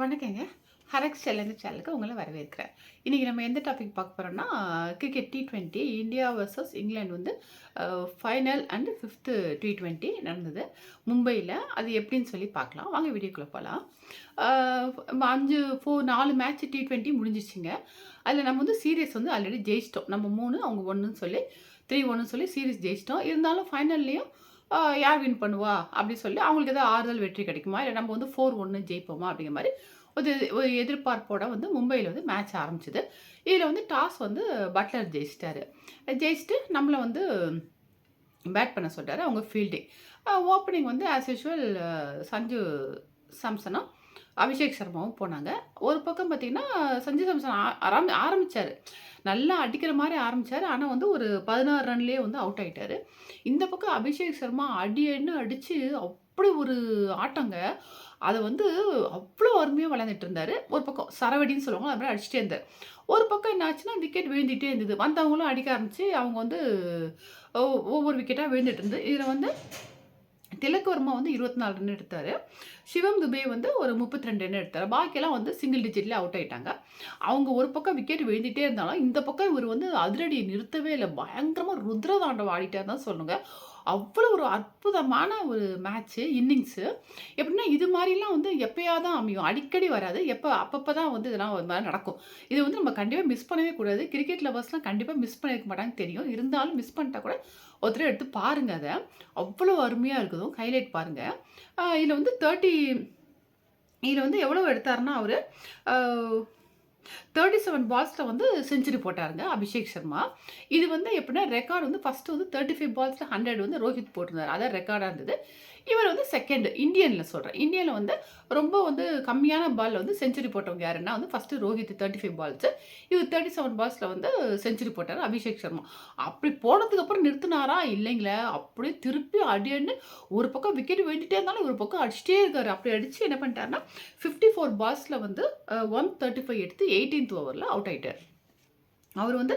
வணக்கங்க. ஹரக்ஸ் சேலஞ்சு சேனலுக்கு உங்களை வரவேற்கிறேன். இன்றைக்கி நம்ம எந்த டாபிக் பார்க்க போகிறோம்னா cricket T twenty India versus England வந்து final and fifth T twenty நடந்தது. மும்பையில். அது எப்படின்னு சொல்லி பார்க்கலாம். வாங்க வீடியோக்குள்ளே போகலாம் அஞ்சு ஃபோர் நாலு மேட்ச் டி டுவெண்ட்டி முடிஞ்சிச்சுங்க அதில் நம்ம வந்து சீரியஸ் வந்து ஆல்ரெடி ஜெயிச்சிட்டோம். நம்ம மூணு அவங்க ஒன்றுன்னு சொல்லி த்ரீ ஒன்று சொல்லி சீரியஸ் ஜெயிச்சிட்டோம். இருந்தாலும் ஃபைனல்லையும் யார் வின் பண்ணுவா? அப்படி சொல்லி அவங்களுக்கு ஏதாவது ஆறுதல் வெற்றி கிடைக்குமா? இல்லை நம்ம வந்து ஃபோர் ஒன்று ஜெயிப்போமா? அப்படிங்கிற மாதிரி ஒரு ஒரு எதிர்பார்ப்போட வந்து மும்பையில் வந்து மேட்ச் ஆரம்பிச்சது. இதில் வந்து டாஸ் வந்து பட்லர் ஜெயிச்சிட்டாரு. ஜெயிச்சுட்டு நம்மளை வந்து பேட் பண்ண சொல்லிட்டாரு அவங்க ஃபீல்டிங் ஓப்பனிங் வந்து ஆஸ் யூஷுவல் சஞ்சு சாம்சனும் அபிஷேக் சர்மாவும் போனாங்க. ஒரு பக்கம் பார்த்தீங்கன்னா சஞ்சய் சாம்சன் ஆரம் ஆரம்பி ஆரம்பித்தார் நல்லா அடிக்கிற மாதிரி ஆரம்பித்தார் ஆனால் வந்து ஒரு பதினாறு ரன்லேயே வந்து அவுட் ஆகிட்டார் இந்த பக்கம் அபிஷேக் சர்மா அடி அடின்னு அடித்து அப்படி ஒரு ஆட்டங்க. அதை வந்து அவ்வளோ அருமையாக விளையாண்டுட்டு இருந்தார். ஒரு பக்கம் சரவடின்னு சொல்லுவாங்க அது மாதிரி அடிச்சுட்டே இருந்தார். ஒரு பக்கம் என்ன ஆச்சுன்னா விக்கெட் விழுந்துட்டே இருந்தது. வந்தவங்களும் அடிக்க ஆரம்பித்து அவங்க வந்து ஒவ்வொரு விக்கெட்டாக விழுந்துட்டு இருந்தது இதில் வந்து திலக்கவர்மா வந்து இருபத்தி நாலு ரன் எடுத்தார். சிவம் துபே வந்து ஒரு முப்பத்தி ரெண்டு ரன் எடுத்தார். பாக்கியெல்லாம் வந்து சிங்கிள் டிஜிட்லேயே அவுட் ஆயிட்டாங்க. அவங்க ஒரு பக்கம் விக்கெட் விழுந்துட்டே இருந்தாலும் இந்த பக்கம் இவர் வந்து அதிரடியை நிறுத்தவே இல்லை. பயங்கரமாக ருத்ரதாண்டம் ஆடிட்டார் தான் சொல்லுங்க. அவ்வளோ ஒரு அற்புதமான ஒரு மேட்ச்சு இன்னிங்ஸு எப்படின்னா இது மாதிரிலாம் வந்து எப்போயாவது தான் அமையும். அடிக்கடி வராது. எப்போ அப்பப்போ தான் வந்து இதெல்லாம் ஒரு மாதிரி நடக்கும். இது வந்து நம்ம கண்டிப்பாக மிஸ் பண்ணவே கூடாது. கிரிக்கெட் லவர்ஸ்லாம் கண்டிப்பாக மிஸ் பண்ணியிருக்க மாட்டாங்க தெரியும். இருந்தாலும் மிஸ் பண்ணிட்டா கூட ஒருத்தர் எடுத்து பாருங்கள் அதை. அவ்வளோ அருமையாக இருக்குதும். ஹைலைட் பாருங்கள் இதில் வந்து தேர்ட்டி இதில் வந்து எவ்வளோ எடுத்தாருன்னா அவர் தேர்ட்டி செவன் பால்ஸில் வந்து செஞ்சுரி போட்டாருங்க அபிஷேக் சர்மா. இது வந்து எப்படின்னா ரெக்கார்டு வந்து ஃபஸ்ட்டு வந்து தேர்ட்டி ஃபைவ் பால்ஸில் ஹண்ட்ரட் வந்து ரோஹித் போட்டிருந்தார். அதான் ரெக்கார்டாக இருந்தது. இவர் வந்து செகண்ட் இந்தியனில் சொல்கிறேன் இந்தியனில் வந்து ரொம்ப வந்து கம்மியான பாலில் வந்து செஞ்சுரி போட்டவங்க யாருன்னா வந்து first Rohit thirty five balls இவர் தேர்ட்டி செவன் பால்ஸில் வந்து செஞ்சுரி போட்டார் அபிஷேக் சர்மா. அப்படி போனதுக்கப்புறம் நிறுத்தினாரா? இல்லைங்களே. அப்படியே திருப்பி அடின்னு ஒரு பக்கம் விக்கெட் வேண்டிகிட்டே இருந்தாலும் ஒரு பக்கம் அடிச்சிட்டே இருக்கார். அப்படி அடிச்சு என்ன பண்ணிட்டாருன்னா ஃபிஃப்டி ஃபோர் பால்ஸில் வந்து ஒன் தேர்ட்டி ஃபைவ் எடுத்து எயிட்டீன்த் ஓவரில் அவுட் ஆகிட்டார் அவர் வந்து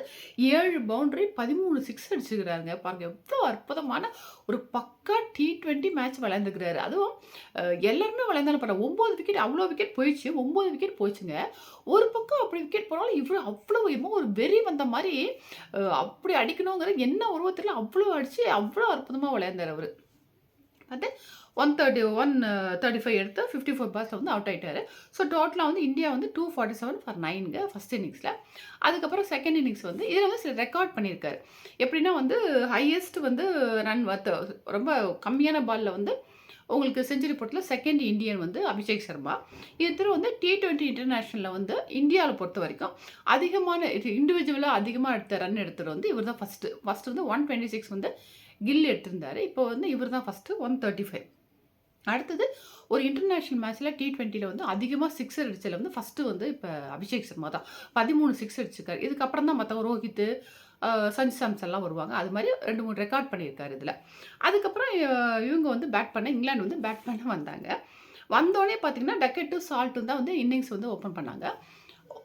ஏழு பவுண்டரி பதிமூணு சிக்ஸ் அடிச்சுக்கிறாருங்க பாருங்க எவ்வளோ அற்புதமான ஒரு பக்கா டி ட்வெண்ட்டி மேட்ச் விளையாண்டுக்கிறாரு அதுவும் எல்லாருமே விளையாண்டாலும் பண்ண ஒம்பது விக்கெட் அவ்வளோ விக்கெட் போயிடுச்சு. ஒம்பது விக்கெட் போயிடுச்சுங்க ஒரு பக்கம் அப்படி விக்கெட் போனாலும் இவ்வளோ அவ்வளோ என்னமோ ஒரு வெறி வந்த மாதிரி அப்படி அடிக்கணுங்கிற என்ன உருவத்தில் அவ்வளோ அடித்து அவ்வளோ அற்புதமாக விளையாண்டார் அவர். பார்த்து one thirty one thirty five எடுத்து ஃபிஃப்டி ஃபோர் பாஸில் வந்து அவுட் ஆகிட்டார் ஸோ டோட்டலாக வந்து இந்தியா வந்து டூ ஃபார்ட்டி செவன் ஃபார் நைனுங்க ஃபஸ்ட் இன்னிங்ஸில் அதுக்கப்புறம் செகண்ட் இன்னிங்ஸ் வந்து இதில் வந்து சில ரெக்கார்ட் பண்ணியிருக்காரு. எப்படின்னா வந்து ஹையஸ்ட் வந்து ரன் வத்த ரொம்ப கம்மியான பாலில் வந்து உங்களுக்கு செஞ்சுரி போட்டில் செகண்ட் இந்தியன் வந்து அபிஷேக் சர்மா. இது திரு வந்து டி டுவெண்ட்டி இன்டர்நேஷ்னலில் வந்து இந்தியாவில் பொறுத்த வரைக்கும் அதிகமான இண்டிவிஜுவலாக அதிகமாக எடுத்த ரன் எடுத்தது வந்து இவர் தான் ஃபஸ்ட்டு ஃபஸ்ட்டு வந்து ஒன் டுவெண்ட்டி சிக்ஸ் வந்து கில் எடுத்திருந்தாரு. இப்போ வந்து இவர் தான் ஃபஸ்ட்டு ஒன் தேர்ட்டி ஃபைவ் அடுத்தது ஒரு இன்டர்நேஷ்னல் மேட்ச்சில் டி ட்வெண்ட்டியில் வந்து அதிகமாக சிக்ஸர் அடிச்சதில் வந்து ஃபஸ்ட்டு வந்து இப்போ அபிஷேக் சர்மா தான். பதிமூணு சிக்ஸ் அடிச்சிருக்காரு. இதுக்கப்புறம் தான் மற்ற ரோஹித் சஞ்சு சாம்ஸ் எல்லாம் வருவாங்க. அது மாதிரி ரெண்டு மூணு ரெக்கார்ட் பண்ணியிருக்காரு இதில். அதுக்கப்புறம் இவங்க வந்து பேட் பண்ண இங்கிலாந்து வந்து பேட் பண்ண வந்தாங்க. வந்தோடனே பார்த்தீங்கன்னா டக்கெட்டு சால்ட்டும் தான் வந்து இன்னிங்ஸ் வந்து ஓப்பன் பண்ணாங்க.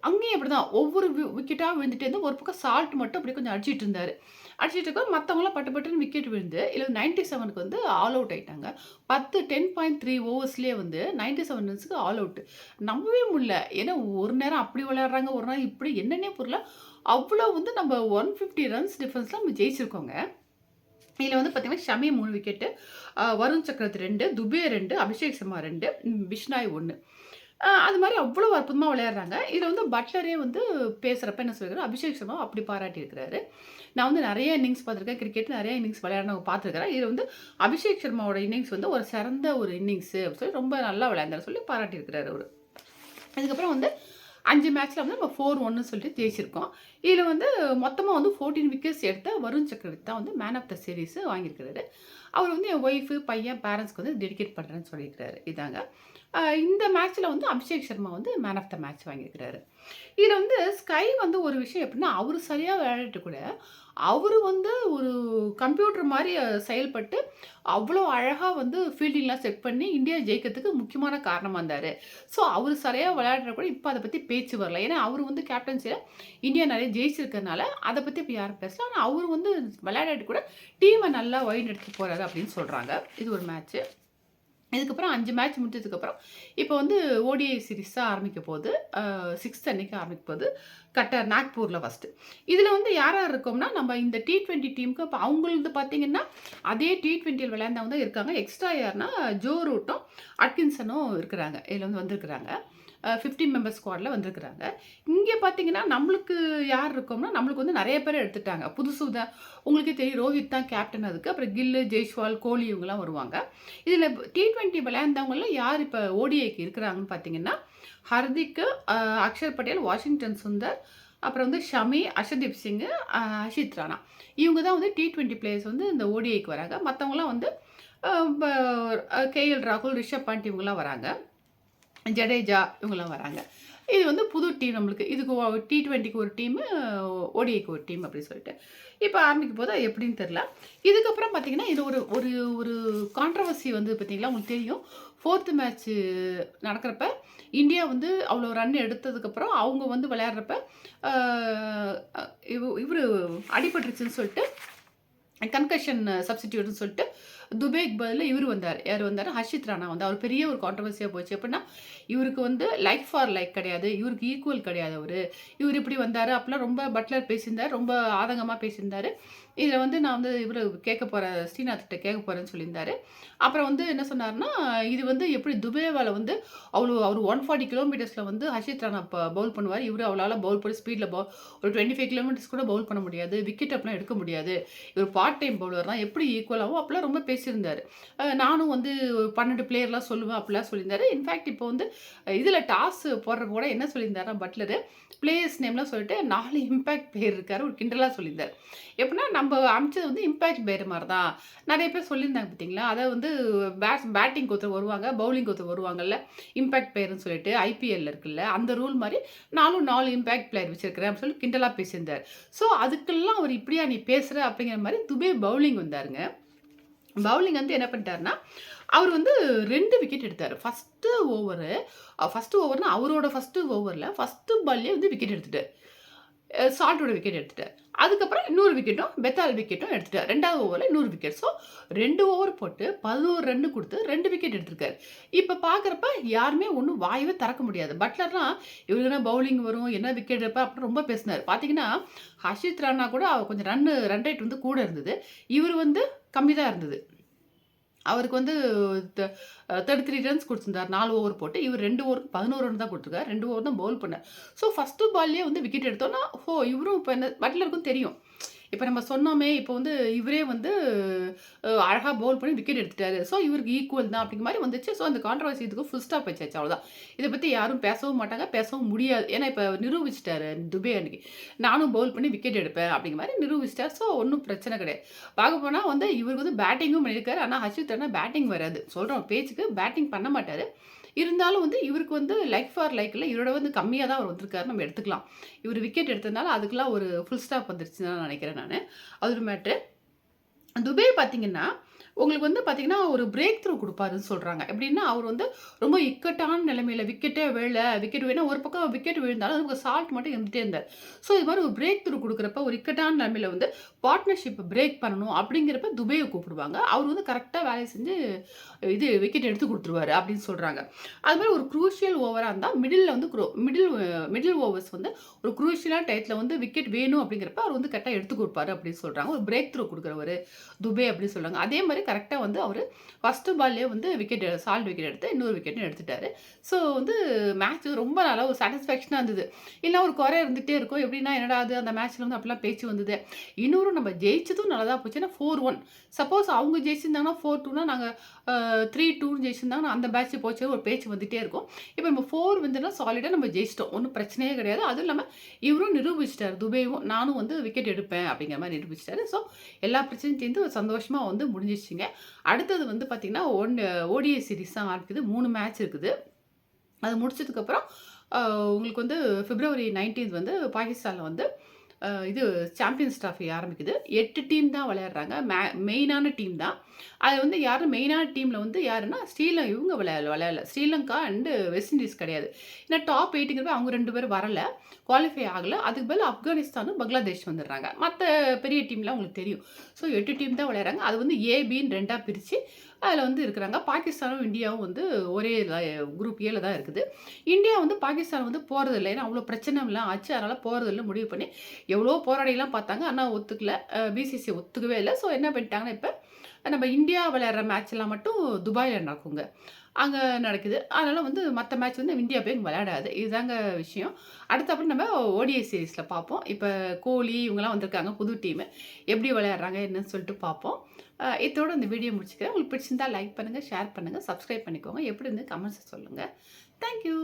அங்கேயும் அப்படி தான் ஒவ்வொரு விக்கெட்டாக விழுந்துட்டு இருந்து ஒரு பக்கம் சால்ட் மட்டும் அப்படி கொஞ்சம் அடிச்சிட்டு இருந்தார். அடிச்சிட்டு இருக்க மற்றவங்களாம் பட்டு பட்டுன்னு விக்கெட் விழுந்து இல்லை நைன்டி செவனுக்கு வந்து ஆல் அவுட் ஆயிட்டாங்க. பத்து டென் பாயிண்ட் த்ரீ ஓவர்ஸ்லேயே வந்து நைன்டி செவன் ரன்ஸுக்கு ஆல் அவுட் நம்பவே முடியல. ஏன்னா ஒரு நேரம் அப்படி விளையாடுறாங்க ஒரு நேரம் இப்படி என்னன்னே புரியல. அவ்வளோ வந்து நம்ம ஒன் ஃபிஃப்டி ரன்ஸ் டிஃபரன்ஸில் நம்ம ஜெயிச்சிருக்கோங்க. இதில் வந்து பார்த்தீங்கன்னா ஷமி மூணு விக்கெட்டு வருண் சக்கரவர்த்தி ரெண்டு துபே ரெண்டு அபிஷேக் சர்மா ரெண்டு பிஷ்னாய் ஒன்று அது மாதிரி அவ்வளோ அற்புதமாக விளையாடுறாங்க. இதில் வந்து பட்லரே வந்து பேசுகிறப்ப என்ன சொல்லியிருக்காரு அபிஷேக் சர்மா அப்படி பாராட்டியிருக்கிறாரு. நான் வந்து நிறைய இன்னிங்ஸ் பார்த்துருக்கேன். கிரிக்கெட் நிறைய இன்னிங்ஸ் விளையாடுறவங்க பார்த்துருக்கிறேன். இது வந்து அபிஷேக் சர்மாவோட இன்னிங்ஸ் வந்து ஒரு சிறந்த ஒரு இன்னிங்ஸு அப்படின்னு சொல்லி ரொம்ப நல்லா விளையாண்டாரு சொல்லி பாராட்டியிருக்கிறாரு அவர். அதுக்கப்புறம் வந்து அஞ்சு மேட்ச்சில் வந்து நம்ம ஃபோர் ஒன்னு சொல்லிட்டு ஜெயிச்சிருக்கோம். இதில் வந்து மொத்தமாக வந்து ஃபோர்டீன் விக்கெட்ஸ் எடுத்த வருண் சக்கரவர்த்தி தான் வந்து மேன் ஆஃப் த சீரீஸ் வாங்கியிருக்கிறாரு. அவர் வந்து என் ஒய்ஃபு பையன் பேரண்ட்ஸ்க்கு வந்து டெடிகேட் பண்ணுறேன்னு சொல்லியிருக்கிறாரு. இதாங்க. இந்த மேட்ச்சில் வந்து அபிஷேக் சர்மா வந்து மேன் ஆஃப் த மேட்ச் வாங்கியிருக்கிறாரு. இதில் வந்து ஸ்கை வந்து ஒரு விஷயம் எப்படின்னா அவர் சரியாக விளையாடிட்டு கூட அவர் வந்து ஒரு கம்ப்யூட்டர் மாதிரி செயல்பட்டு அவ்வளோ அழகாக வந்து ஃபீல்டிங்லாம் செட் பண்ணி இந்தியா ஜெயிக்கிறதுக்கு முக்கியமான காரணமாக இருந்தார். ஸோ அவர் சரியாக விளையாடுற கூட இப்போ அதை பற்றி பேச்சு வரல. ஏன்னா அவர் வந்து கேப்டன்சியில் இந்தியா நிறைய ஜெயிச்சிருக்கறனால அதை பற்றி இப்போ யாரும் பேசலாம் ஆனால் அவர் வந்து விளையாடிட்டு கூட டீமை நல்லா வழி எடுத்து போகிறாரு அப்படின்னு சொல்கிறாங்க இது ஒரு மேட்ச்சு இதுக்கப்புறம் அஞ்சு மேட்ச் முடிஞ்சதுக்கப்புறம். இப்போ வந்து ஓடிஐ சீரீஸாக ஆரம்பிக்க போகுது. சிக்ஸ்த் அன்னைக்கு ஆரம்பிக்க போகுது. கட்டர் நாக்பூரில் ஃபஸ்ட்டு இதில் வந்து யார் யார் இருக்கோம்னா நம்ம இந்த டி ட்வெண்ட்டி டீமுக்கு இப்போ அவங்களது பார்த்தீங்கன்னா அதே டி ட்வெண்ட்டியில் விளையாண்டவங்க தான் இருக்காங்க. எக்ஸ்ட்ரா யாருன்னா ஜோ ரூட்டும் அட்கின்சனும் இருக்கிறாங்க. இதில் வந்து வந்திருக்கிறாங்க. ஃபிஃப்டி மெம்பர் ஸ்குவாடில் வந்திருக்கிறாங்க. இங்கே பார்த்தீங்கன்னா நம்மளுக்கு யார் இருக்கோம்னா நம்மளுக்கு வந்து நிறைய பேர் எடுத்துட்டாங்க. புதுசு தான் உங்களுக்கே தெரியும் ரோஹித் தான் கேப்டன் அதுக்கு. அப்புறம் கில்லு ஜெய்ஸ்வால் கோலி இவங்கெல்லாம் வருவாங்க. இதில் டி ட்வெண்ட்டி விளையாண்டவங்களாம் யார் இப்போ ஓடிஐக்கு இருக்கிறாங்கன்னு பார்த்தீங்கன்னா ஹர்திக்கு அக்ஷர் பட்டேல் வாஷிங்டன் சுந்தர் அப்புறம் வந்து ஷமி அஷதீப் சிங் அஷித் ராணா. இவங்க தான் வந்து டி ட்வெண்ட்டி பிளேயர்ஸ் வந்து இந்த ஓடிஐக்கு வராங்க. மற்றவங்களாம் வந்து கேஎல் ராகுல் ரிஷப் பாண்ட் இவங்கெல்லாம் வராங்க. ஜடேஜா இவங்கெல்லாம் வராங்க. இது வந்து புது டீம் நம்மளுக்கு. இதுக்கு டி ட்வெண்ட்டிக்கு ஒரு டீமு ஓடிஐக்கு ஒரு டீம் அப்படின்னு சொல்லிட்டு. இப்போ ஆரம்பிக்கும் போது அது எப்படின்னு தெரில இதுக்கப்புறம் பார்த்தீங்கன்னா இது ஒரு ஒரு ஒரு கான்ட்ரவர்சி வந்து பார்த்தீங்களா உங்களுக்கு தெரியும். ஃபோர்த்து மேட்ச்சு நடக்கிறப்ப இந்தியா வந்து அவ்வளோ ரன் எடுத்ததுக்கப்புறம் அவங்க வந்து விளையாடுறப்ப இவர் அடிபட்டுருச்சுன்னு சொல்லிட்டு கன்கஷன் சப்ஸ்டியூட்னு சொல்லிட்டு துபேக்கு பதில் இவர் வந்தார். யார் வந்தார்? ஹர்ஷித் ராணா வந்து. அவர் பெரிய ஒரு கான்ட்ரவர்சியாக போச்சு. எப்படின்னா இவருக்கு வந்து லைக் ஃபார் லைக் கிடையாது. இவருக்கு ஈக்குவல் கிடையாது அவர். இவர் இப்படி வந்தார் அப்போலாம் ரொம்ப பட்லர் பேசியிருந்தார். ரொம்ப ஆதங்கமாக பேசியிருந்தார். இதில் வந்து நான் வந்து இவர் கேட்க போகிறேன் ஸ்ரீநாத்கிட்ட கேட்க போகிறேன்னு சொல்லியிருந்தாரு. அப்புறம் வந்து என்ன சொன்னார்னா இது வந்து எப்படி துபேவால் வந்து அவ்வளோ அவர் ஒன் ஃபார்ட்டி கிலோமீட்டர்ஸில் வந்து ஹர்ஷித் ராணா பவுல் பண்ணுவார். இவர் அவளால் பவுல் பண்ணி ஸ்பீடில் பவுல் ஒரு டுவெண்ட்டி ஃபைவ் கிலோமீட்டர்ஸ் கூட பவுல் பண்ண முடியாது. விக்கெட் அப்பெல்லாம் எடுக்க முடியாது. இவர் பார்ட் டைம் பவுலர் தான். எப்படி ஈக்குவலாகவும் அப்போலாம் ரொம்ப பேசியிருந்தார். நானும் வந்து பன்னெண்டு பிளேயர்லாம் சொல்லுவேன் அப்படிலாம் சொல்லியிருந்தாரு. இன்ஃபேக்ட் இப்போ வந்து இதில் டாஸ் போடுற கூட என்ன சொல்லியிருந்தாரா பட்லரு பிளேயர்ஸ் நேம்லாம் சொல்லிட்டு நாலு இம்பேக்ட் பிளேயர் இருக்கார் ஒரு கிண்டலாக சொல்லியிருந்தார். எப்படின்னா நம்ம அமைச்சது வந்து இம்பேக்ட் பேர் மாதிரி தான் நிறைய பேர் சொல்லியிருந்தாங்க பார்த்தீங்களா அதை வந்து பேட்ஸ் பேட்டிங் ஒருத்தர் வருவாங்க பவுலிங் ஒருத்தர் வருவாங்கல்ல இம்பேக்ட் பிளேயர்னு சொல்லிட்டு ஐபிஎல்ல இருக்குல்ல அந்த ரூல் மாதிரி நானும் நாலு இம்பேக்ட் பிளேயர் வச்சிருக்கிறேன் அப்படின்னு சொல்லி கிண்டலாக பேசியிருந்தார். ஸோ அதுக்கெல்லாம் அவர் இப்படியா நீ பேசுகிற அப்படிங்கிற மாதிரி துபே பவுலிங் வந்தாருங்க. பவுலிங் வந்து என்ன பண்ணிட்டாருன்னா அவர் வந்து ரெண்டு விக்கெட் எடுத்தார். ஃபஸ்ட்டு ஓவரு ஃபஸ்ட்டு ஓவர்னா அவரோட ஃபஸ்ட்டு ஓவரில் ஃபஸ்ட்டு பால்லே வந்து விக்கெட் எடுத்துட்டார். சால்ட்டோட விக்கெட் எடுத்துட்டார் அதுக்கப்புறம் இன்னொரு விக்கெட்டும் பெத்தால் விக்கெட்டும் எடுத்துட்டார் ரெண்டாவது ஓவரில் இன்னொரு விக்கெட் ஸோ ரெண்டு ஓவர் போட்டு பதினோரு ரன் கொடுத்து ரெண்டு விக்கெட் எடுத்திருக்காரு. இப்போ பார்க்குறப்ப யாருமே ஒன்றும் வாயவே திறக்க முடியாது. பட்லர்லாம் இவருக்கு என்ன பவுலிங் வரும் என்ன விக்கெட் எடுப்பா? அப்படின்னு ரொம்ப பேசினார். பார்த்தீங்கன்னா ஹர்ஷித் ராணா கூட அவர் கொஞ்சம் ரன்னு ரன் ரேட் வந்து கூட இருந்தது. இவர் வந்து கம்மி தான் இருந்தது. அவருக்கு வந்து தேர்ட்டி த்ரீ ரன்ஸ் கொடுத்துருந்தார். நாலு ஓவர் போட்டு. இவர் ரெண்டு ஓவருக்கு பதினோரு ரன் தான் கொடுத்துருக்காரு. ரெண்டு ஓவர் தான் பவுல் பண்ணார். ஸோ ஃபஸ்ட்டு பால்லே வந்து விக்கெட் எடுத்தோன்னா ஹோ இவரும் இப்போ என்ன பட்லருக்கும் தெரியும். இப்போ நம்ம சொன்னோமே இப்போ வந்து இவரே வந்து அழகாக பவுல் பண்ணி விக்கெட் எடுத்துட்டாரு. ஸோ இவருக்கு ஈக்குவல் தான் அப்படிங்கிற மாதிரி வந்துச்சு. ஸோ அந்த கான்ட்ரவர்சி இதுக்கு ஃபுல் ஸ்டாப் வச்சாச்சு அவ்வளோதான் இதை பற்றி யாரும் பேசவும் மாட்டாங்க பேசவும் முடியாது. ஏன்னா இப்போ நிரூபிச்சிட்டாரு துபே அன்னைக்கு. நானும் பவுல் பண்ணி விக்கெட் எடுப்பேன் அப்படிங்கிற மாதிரி நிரூபிச்சிட்டார். ஸோ ஒன்றும் பிரச்சனை கிடையாது. பார்க்க போனால் வந்து இவருக்கு வந்து பேட்டிங்கும் பண்ணியிருக்காரு. ஆனால் ஹர்ஷித் ராணா பேட்டிங் வராது. சொல்கிறோம் பேச்சுக்கு பேட்டிங் பண்ண மாட்டார். இருந்தாலும் வந்து இவருக்கு வந்து லைக் ஃபார் லைக்கில் இவரோட வந்து கம்மியாக தான் அவர் வந்திருக்காரு. நம்ம எடுத்துக்கலாம். இவர் விக்கெட் எடுத்ததுனால அதுக்கெல்லாம் ஒரு ஃபுல் ஸ்டாப் வந்துருச்சுன்னு நினைக்கிறேன் நான். அது ஒரு மேட்ரு துபே பார்த்தீங்கன்னா உங்களுக்கு வந்து பார்த்தீங்கன்னா ஒரு பிரேக் த்ரூ கொடுப்பாருன்னு சொல்கிறாங்க எப்படின்னா அவர் வந்து ரொம்ப இக்கட்டான நிலைமையில் விக்கெட்டே வேலை விக்கெட் வேணா ஒரு பக்கம் விக்கெட் விழுந்தாலும் அதுக்கு சால்ட் மட்டும் இருந்துகிட்டே இருந்தார். ஸோ இது மாதிரி ஒரு பிரேக் த்ரூ கொடுக்குறப்ப ஒரு இக்கட்டான நிலைமையில் வந்து பார்ட்னர்ஷிப் பிரேக் பண்ணணும் அப்படிங்கிறப்ப துபையை கூப்பிடுவாங்க. அவர் வந்து கரெக்டாக வேலையை செஞ்சு இது விக்கெட் எடுத்து கொடுத்துருவாரு அப்படின்னு சொல்கிறாங்க அது மாதிரி ஒரு குரூஷியல் ஓவராக இருந்தால் மிடில் வந்து மிடில் மிடில் ஓவர்ஸ் வந்து ஒரு குரூஷியலான டயத்தில் வந்து விக்கெட் வேணும் அப்படிங்கிறப்ப அவர் வந்து கரெக்டாக எடுத்து கொடுப்பாரு அப்படின்னு சொல்கிறாங்க ஒரு பிரேக் த்ரூ கொடுக்குறவர் துபே அப்படின்னு சொல்கிறாங்க அதே மாதிரி கரெக்டாக வந்து அவர் ஃபஸ்ட்டு பால்லே வந்து விக்கெட் சால்ட் விக்கெட் எடுத்து இன்னொரு விக்கெட்டும் எடுத்துட்டாரு. ஸோ வந்து மேட்ச் ரொம்ப நல்லா ஒரு சாட்டிஸ்ஃபேக்ஷனாக இருந்தது. இல்லை ஒரு குறை இருந்துகிட்டே இருக்கும். எப்படின்னா என்னடா அது அந்த மேட்ச்சில் வந்து அப்படிலாம் பேச்சு வந்தது. இன்னொரு நம்ம ஜெயிச்சதும் நல்லதாக போச்சுன்னா ஃபோர் ஒன் சப்போஸ் அவங்க ஜெயிச்சிருந்தாங்கன்னா ஃபோர் டூனா நாங்கள் த்ரீ டூன்னு ஜெயிச்சிருந்தாங்கன்னா அந்த மேட்ச் போச்சு ஒரு பேச்சு வந்துகிட்டே இருக்கும். இப்போ நம்ம ஃபோர் வந்துன்னா சாலிடாக நம்ம ஜெயிச்சிட்டோம். ஒன்றும் பிரச்சனையே கிடையாது. அதுவும் இல்லாமல் இவரும் நிரூபிச்சிட்டார். துபேவும் நானும் வந்து விக்கெட் எடுப்பேன் அப்படிங்கிற மாதிரி நிரூபிச்சிட்டாரு. ஸோ எல்லா பிரச்சனையும் சேர்ந்து சந்தோஷமாக வந்து முடிஞ்சிச்சு. முடிஞ்சிச்சுங்க அடுத்தது வந்து பார்த்திங்கன்னா ஒன் ஓடிஐ சீரிஸ் தான் ஆரம்பிக்குது மூணு மேட்ச் இருக்குது. அது முடிச்சதுக்கப்புறம் உங்களுக்கு வந்து பிப்ரவரி நைன்டீன்த் வந்து பாகிஸ்தானில் வந்து இது சாம்பியன்ஸ் ட்ராஃபி ஆரம்பிக்குது. எட்டு டீம் தான் விளையாடுறாங்க. மே மெயினான டீம் தான். அது வந்து யாரும் மெயினான டீமில் வந்து யாருன்னா ஸ்ரீலங்கா இவங்க விளையாடல விளையாடல. ஸ்ரீலங்கா அண்டு வெஸ்ட் இண்டீஸ் கிடையாது. ஏன்னா டாப் எயிட்டுங்கிறப்ப அவங்க ரெண்டு பேரும் வரல. குவாலிஃபை ஆகலை. அதுக்கு பதில் ஆப்கானிஸ்தானும் பங்களாதேஷ் வந்துடுறாங்க. மற்ற பெரிய டீம்லாம் உங்களுக்கு தெரியும். ஸோ எட்டு டீம் தான் விளையாடுறாங்க. அது வந்து ஏபின்னு ரெண்டாக பிரித்து அதில் வந்து இருக்கிறாங்க. பாகிஸ்தானும் இந்தியாவும் வந்து ஒரே குரூப் ஏல தான் இருக்குது. இந்தியா வந்து பாகிஸ்தான் வந்து போகிறதில்ல ஏன்னா அவ்வளோ பிரச்சனைலாம் ஆச்சு. அதனால் போகிறதில்ல முடிவு பண்ணி எவ்வளோ போராடிலாம் பார்த்தாங்க. ஆனால் ஒத்துக்கல. பிசிசி ஒத்துக்கவே இல்லை. ஸோ என்ன பண்ணிட்டாங்கன்னா இப்போ நம்ம இந்தியா விளையாடுற மேட்ச்லாம் மட்டும் துபாயில் நடக்குங்க. அங்கே நடக்குது. அதனால் வந்து மற்ற மேட்ச் வந்து இந்தியா போய் விளையாடாது. இதுதாங்க விஷயம். அடுத்தப்படி நம்ம ஓடிஐ சீரீஸில் பார்ப்போம். இப்போ கோலி இவங்கெல்லாம் வந்திருக்காங்க புது டீமு எப்படி விளையாடுறாங்க என்னன்னு சொல்லிட்டு பார்ப்போம். இதோட இந்த வீடியோ முடிச்சுக்கிறேன். உங்களுக்கு பிடிச்சிருந்தா லைக் பண்ணுங்கள் ஷேர் பண்ணுங்கள் சப்ஸ்கிரைப் பண்ணிக்கோங்க. எப்படி இருந்து கமெண்ட்ஸை சொல்லுங்கள் தேங்க்யூ